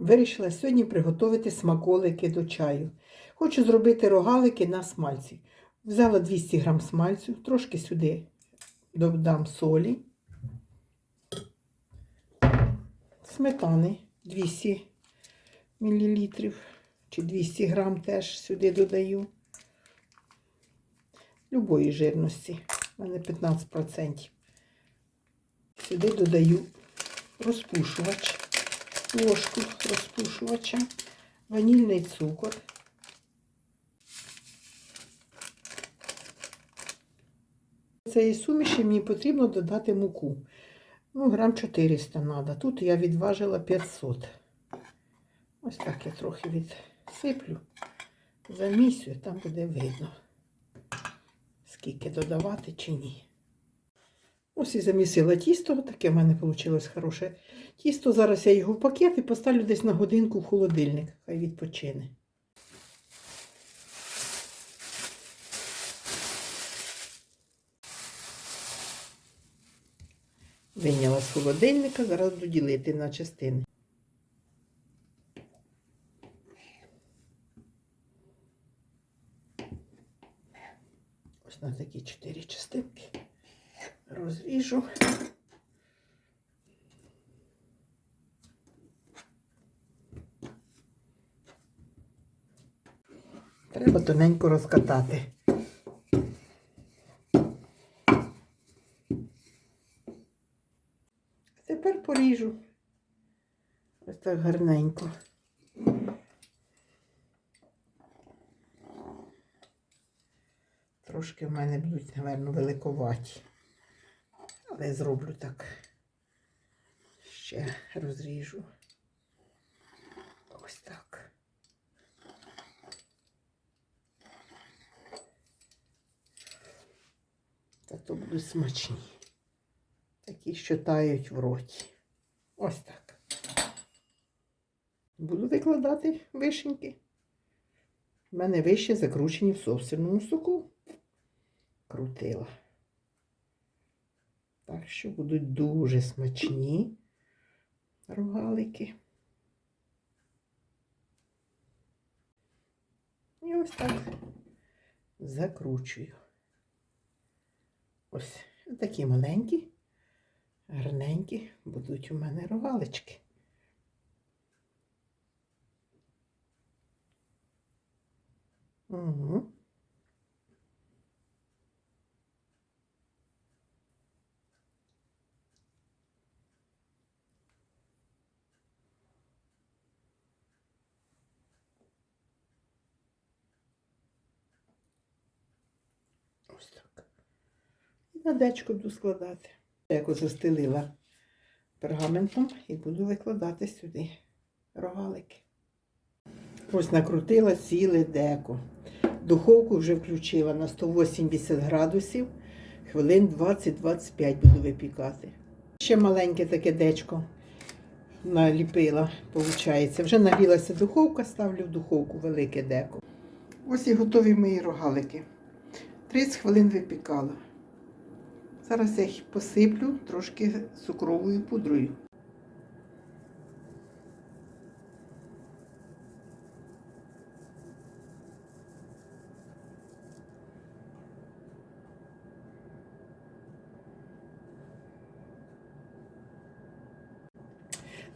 Вирішила сьогодні приготувати смаколики до чаю. Хочу зробити рогалики на смальці. Взяла 200 г смальцю, трошки сюди додам солі, сметани 200 мл чи 200 г теж сюди додаю. Любої жирності, у мене 15%. Сюди додаю розпушувач, ложку розпушувача, ванільний цукор. Цієї суміші мені потрібно додати муку. Ну, грам 400 треба. Тут я відважила 500. Ось так я трохи відсиплю, замісю, там буде видно, скільки додавати чи ні. Ось і замісила тісто, таке в мене вийшло хороше тісто. Зараз я його в пакет і поставлю десь на годинку в холодильник, хай відпочине. Вийняла з холодильника, зараз буду ділити на частини. Ось на такі чотири частинки розріжу. Треба тоненько розкатати. Тепер поріжу. Ось так гарненько. Трошки в мене будуть, напевно, великоваті. Але зроблю так. Ще розріжу. Ось так. Та то будуть смачні. Такі, що тають в роті. Ось так. Буду викладати вишеньки. У мене вище закручені в собственному соку. Крутила. Так що будуть дуже смачні рогалики. І ось так закручую. Ось такі маленькі, гарненькі будуть у мене рогалички. Угу. Ось. І на дечку буду складати. Я застелила пергаментом і буду викладати сюди рогалики. Ось накрутила ціле деко. Духовку вже включила на 180 градусів. Хвилин 20-25 буду випікати. Ще маленьке таке дечко наліпила, виходить. Вже нагрілася духовка, ставлю в духовку велике деко. Ось і готові мої рогалики. 30 хвилин випікала. Зараз я їх посиплю трошки цукровою пудрою.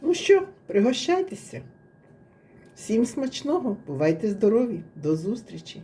Ну що, пригощайтеся. Всім смачного, бувайте здорові, до зустрічі!